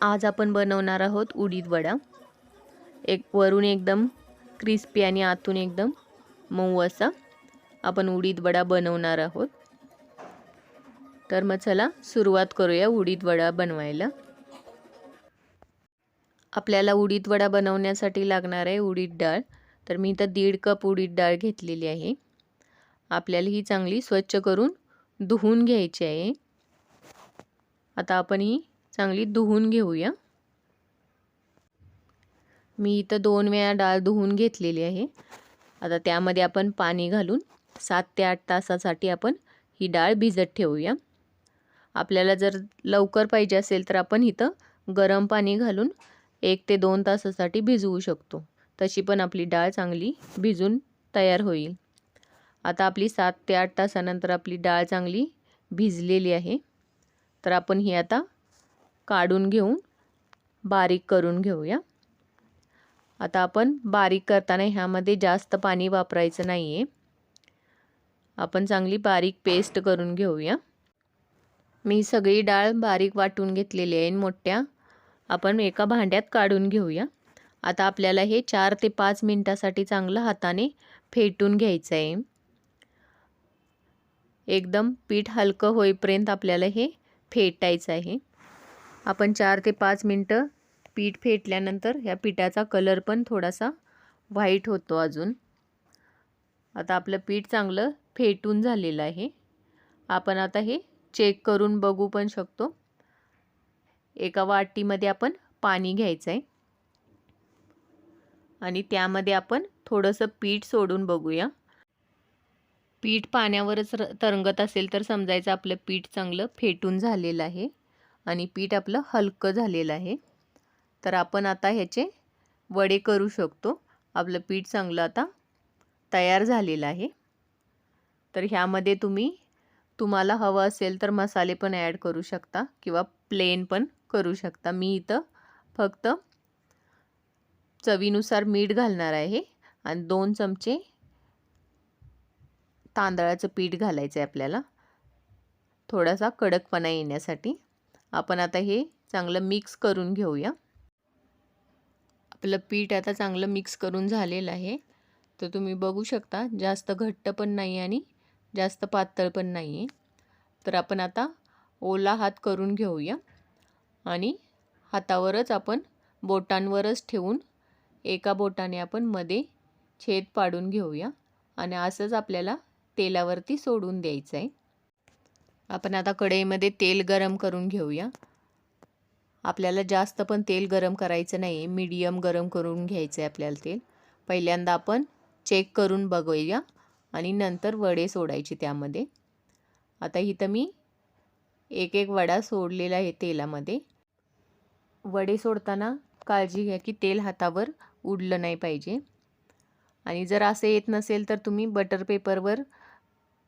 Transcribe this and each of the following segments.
आज आपण बनवणार आहोत उडीद वडा. एक वरून एकदम क्रिस्पी आणि आतून एकदम मऊ असा आपण उडीद वडा बनवणार आहोत. तर मग चला सुरुवात करूया उडीद वडा बनवायला. आपल्याला उडीद वडा बनवण्यासाठी लागणार आहे उडीद डाळ. तर मी इथं दीड कप उडीद डाळ घेतलेली आहे. आपल्याला ही चांगली स्वच्छ करून धुवून घ्यायची आहे. आता आपण ही चांगली धुवून घेऊया. मी इथं दोन वेळा डाळ धुवून घेतलेली आहे. आता त्यामध्ये आपण पाणी घालून सात ते आठ तासासाठी आपण ही डाळ भिजत ठेवूया. आपल्याला जर लवकर पाहिजे असेल तर आपण इथं गरम पाणी घालून एक ते दोन तासासाठी भिजवू शकतो. तशी पण आपली डाळ चांगली भिजून तयार होईल. आता आपली सात ते आठ तासानंतर आपली डाळ चांगली भिजलेली आहे. तर आपण ही आता काढून घेऊन बारीक करून घेऊया. आता आपण बारीक करताना ह्यामध्ये जास्त पाणी वापरायचं नाही आहे आपण चांगली बारीक पेस्ट करून घेऊया. मी सगळी डाळ बारीक वाटून घेतलेली आहे मोठ्या आपण एका भांड्यात काढून घेऊया. आता आपल्याला हे चार ते पाच मिनटासाठी चांगलं हाताने फेटून घ्यायचं आहे. एकदम पीठ हलकं होईपर्यंत आपल्याला हे फेटायचं आहे. आपण चार ते पाच मिनटं पीठ फेटल्यानंतर ह्या पिठाचा कलर पण थोडासा व्हाईट होतो अजून. आता आपलं पीठ चांगलं फेटून झालेलं आहे. आपण आता हे चेक करून बघू पण शकतो. एका वाटीमध्ये आपण पाणी घ्यायचं आहे. आणि त्यामध्ये आपण थोडंसं पीठ सोडून बघूया. पीठ पाण्यावरच तरंगत असेल तर समजायचं आपलं पीठ चांगलं फेटून झालेलं आहे. आणि पीठ आपलं हलकं झालेलं आहे. तर आपण आता ह्याचे वडे करू शकतो. आपलं पीठ चांगलं आता तयार झालेलं आहे. तर ह्यामध्ये तुम्ही तुम्हाला हवं असेल तर मसाले पण ॲड करू शकता किंवा प्लेन पण करू शकता. मी इथं फक्त चवीनुसार मीठ घालणार आहे आणि दोन चमचे तांदळाचं पीठ घालायचं आहे आपल्याला. थोडासा कडकपणा येण्यासाठी. आपण आता हे चांगलं मिक्स करून घेऊया. आपलं पीठ आता चांगलं मिक्स करून झालेलं आहे. तर तुम्ही बघू शकता जास्त घट्ट पण नाही आणि जास्त पातळ पण नाही आहे तर आपण आता ओला हात करून घेऊया. आणि हातावरच आपण बोटांवरच ठेवून एका बोटाने आपण मध्ये छेद पाडून घेऊया. आणि असंच आपल्याला तेलावरती सोडून द्यायचं आहे आपण आता कढईमध्ये तेल गरम करून घेऊया. आपल्याला जास्त पण तेल गरम करायचं नाही आहे मीडियम गरम करून घ्यायचं आहे आपल्याला तेल. पहिल्यांदा आपण चेक करून बघूया आणि नंतर वडे सोडायचे त्यामध्ये. आता इथं मी एक एक वडा सोडलेला आहे तेलामध्ये. वडे सोडताना काळजी घ्या की तेल हातावर उडलं नाही पाहिजे. आणि जर असं येत नसेल तर तुम्ही बटर पेपरवर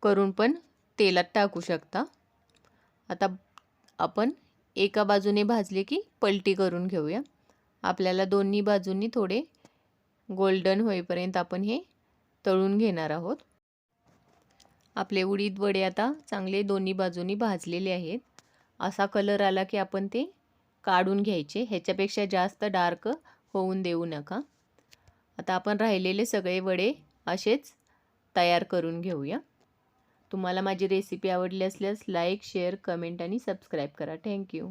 करून पण तेलात टाकू शकता. आता आपण एका बाजूने भाजले की पलटी करून घेऊया. आपल्याला दोन्ही बाजूंनी थोडे गोल्डन होईपर्यंत आपण हे तळून घेणार आहोत. आपले उडीद वडे आता चांगले दोन्ही बाजूनी भाजलेले आहेत. असा कलर आला की आपण ते काढून घ्यायचे. ह्याच्यापेक्षा जास्त डार्क होऊन देऊ नका. आता आपण राहिलेले सगळे वडे असेच तयार करून घेऊया. तुम्हाला माझी रेसिपी आवडली असल्यास लाईक शेअर कमेंट आणि सबस्क्राईब करा. Thank you